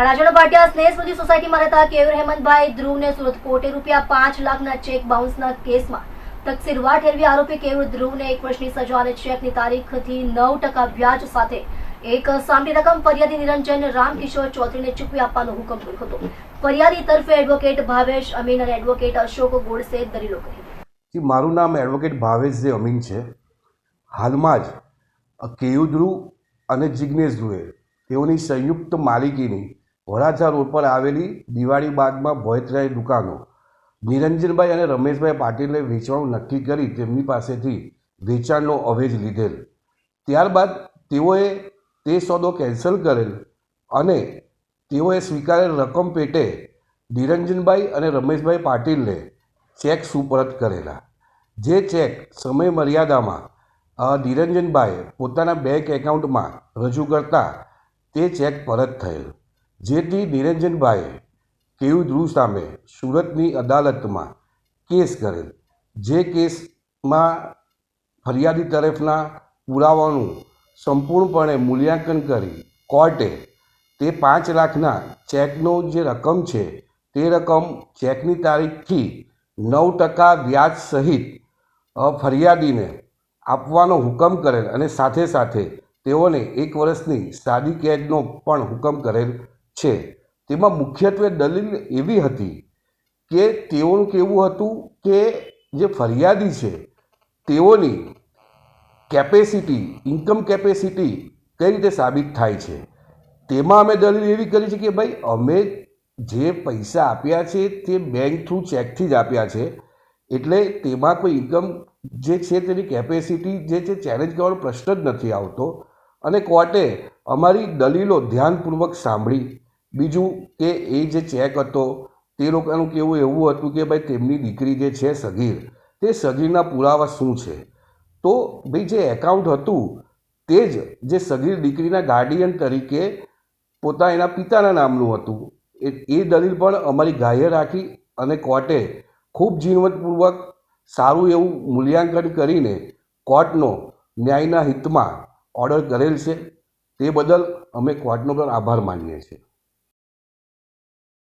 અડાજણ ભાટિયા સ્નેહ સ્મૃતિ સોસાયટીમાં રહેતા કેયુર હેમંતભાઈ ધ્રુવને સુરત કોર્ટે રૂપિયા પાંચ લાખના ચેક બાઉન્સના કેસમાં તકસીરવા ઠેરવી આરોપી કેયુર ધ્રુવને એક વર્ષની સજા અને ચેકની તારીખથી નવ ટકા વ્યાજ સાથે એક સામની રકમ ફરિયાદી નિરંજન રામકિશોર ચૌધરીને ચૂકવી આપવાનો હુકમ કર્યો હતો. ફરિયાદી તરફે એડવોકેટ ભાવેશ અમીન અને એડવોકેટ અશોક ગોડસે દલીલો કરી. મારું નામ એડવોકેટ ભાવેશ જે અમીન છે. હાલમાં જ કેયુદ્રુ અને જિજ્ઞેશ ધ્રુવે તેઓની સંયુક્ત માલિકીની વરાછા રોડ પર આવેલી દિવાળી બાગમાં ભોયતરાય દુકાનો. નિરંજનભાઈ અને રમેશભાઈ પાટીલે વેચવાનું નક્કી કરી તેમની પાસેથી વેચાણનો અવેજ લીધેલ. ત્યારબાદ તેઓએ તે સોદો કેન્સલ કરેલ અને તેઓએ સ્વીકારેલ રકમ પેટે નિરંજનભાઈ અને રમેશભાઈ પાટીલને ચેક સુપરત કરેલા. જે ચેક સમય મર્યાદામાં નિરંજનભાઈએ પોતાના બેંક એકાઉન્ટમાં રજૂ કરતા તે ચેક પરત થયેલ. જેથી નિરંજનભાઈએ કેયુ ધ્રુવ સામે સુરતની અદાલતમાં કેસ કરેલ. જે કેસમાં ફરિયાદી તરફના પુરાવાનું સંપૂર્ણપણે મૂલ્યાંકન કરી કોર્ટે તે પાંચ લાખના ચેકનો જે રકમ છે તે રકમ ચેકની તારીખથી નવ ટકા વ્યાજ સહિત ફરિયાદીને આપવાનો હુકમ કરેલ અને સાથે સાથે તેઓને એક વર્ષની સાદી કેદનો પણ હુકમ કરેલ છે. તેમાં મુખ્યત્વે દલીલ એવી હતી કે તેઓનું કહેવું હતું કે જે ફરિયાદી છે, તેઓની કેપેસિટી ઇન્કમ કેપેસિટી કઈ રીતે સાબિત થાય છે. તેમાં અમે દલીલ એવી કરી છે કે ભાઈ, અમે જે પૈસા આપ્યા છે તે બેંક થ્રુ ચેકથી જ આપ્યા છે. એટલે તેમાં કોઈ ઇન્કમ જે છે તેની કેપેસિટી જે છે ચેલેન્જ કરવાનો પ્રશ્ન જ નથી આવતો. અને કોર્ટે અમારી દલીલો ધ્યાનપૂર્વક સાંભળી. બીજું કે એ જે ચેક હતો, તે લોકોનું કેવું એવું હતું કે ભાઈ તેમની દીકરી જે છે સગીર, તે સગીરના પુરાવા શું છે? તો ભાઈ જે એકાઉન્ટ હતું, તે જ જે સગીર દીકરીના ગાર્ડિયન તરીકે પોતા એના પિતાના નામનું હતું. એ એ દલીલ પણ અમારી ગ્રાહ્ય રાખી અને કોર્ટે ખૂબ ઝીણવટપૂર્વક સારું એવું મૂલ્યાંકન કરીને કોર્ટનો ન્યાયના હિતમાં ઓર્ડર કરેલ છે. તે બદલ અમે કોર્ટનો પણ આભાર માનીએ છીએ.